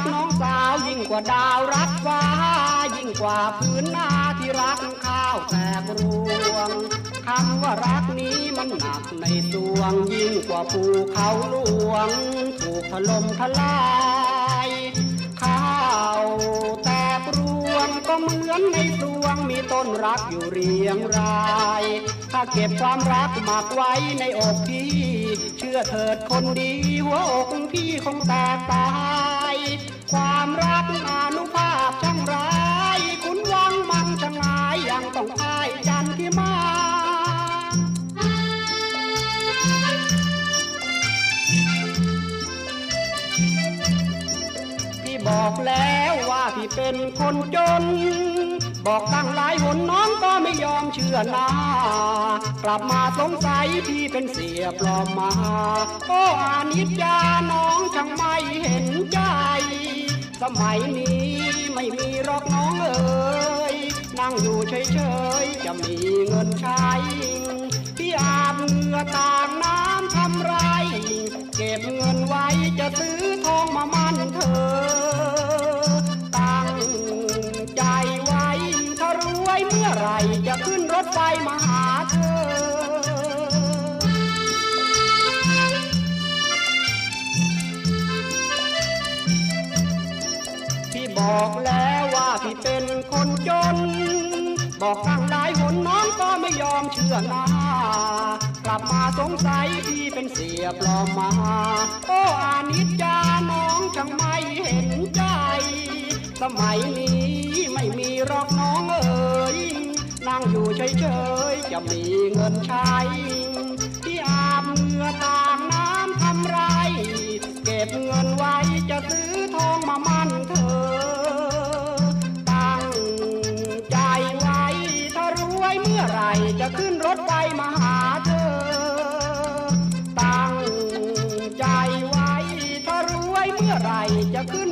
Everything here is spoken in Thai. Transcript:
ักน้องสาวยิ่งกว่าดาวรักฟ้า ยิ่งกว่าพื้นนาที่รักข้าวแตกรวงคำว่ารักนี้มันหนักในสวง ยิ่งกว่าภูเขาหลวง ถูกถล่มทลายข้าวแตกรวงก็เหมือนในสวงมีต้นรักอยู่เรียงราย ถ้าเก็บความรักหมักไว้ในอกพี่ เชื่อเถิดคนดีหัวอกพี่คงแตกตาย ความรักอานุภาพช่างร้าย คุณวังมันช่างหายยังต้องพ่ายจันที่มาพี่บอกแล้วว่าพี่เป็นคนจน บอกตั้งหลายหนน้องก็ไม่ยอมเชื่อน้ากลับมาสงสัยพี่เป็นเสียปลอมมา โอ้อานิจจาน้องช่างไม่เห็นใจ สมัยนี้ไม่มีรอกน้องเอ๋ยนั่งอยู่เฉยๆจะมีเงินใช้ พี่อาบเหงื่อต่างน้ำ บอกแล้วว่าพี่เป็นคนจน บอกตั้งหลายหนน้องก็ไม่ยอมเชื่อหน้ากลับมาสงสัยพี่เป็นเสียปลอมมา โอ้อานิจจาน้องช่างไม่เห็นใจ สมัยนี้ไม่มีรอกน้องเอ๋ยนั่งอยู่เฉยๆจะมีเงินใช้ที่อาบเหงื่อต่างน้ำทำไร เก็บเงินไว้จะซื้อทองมามั่นเธอ ไรจะขึ้น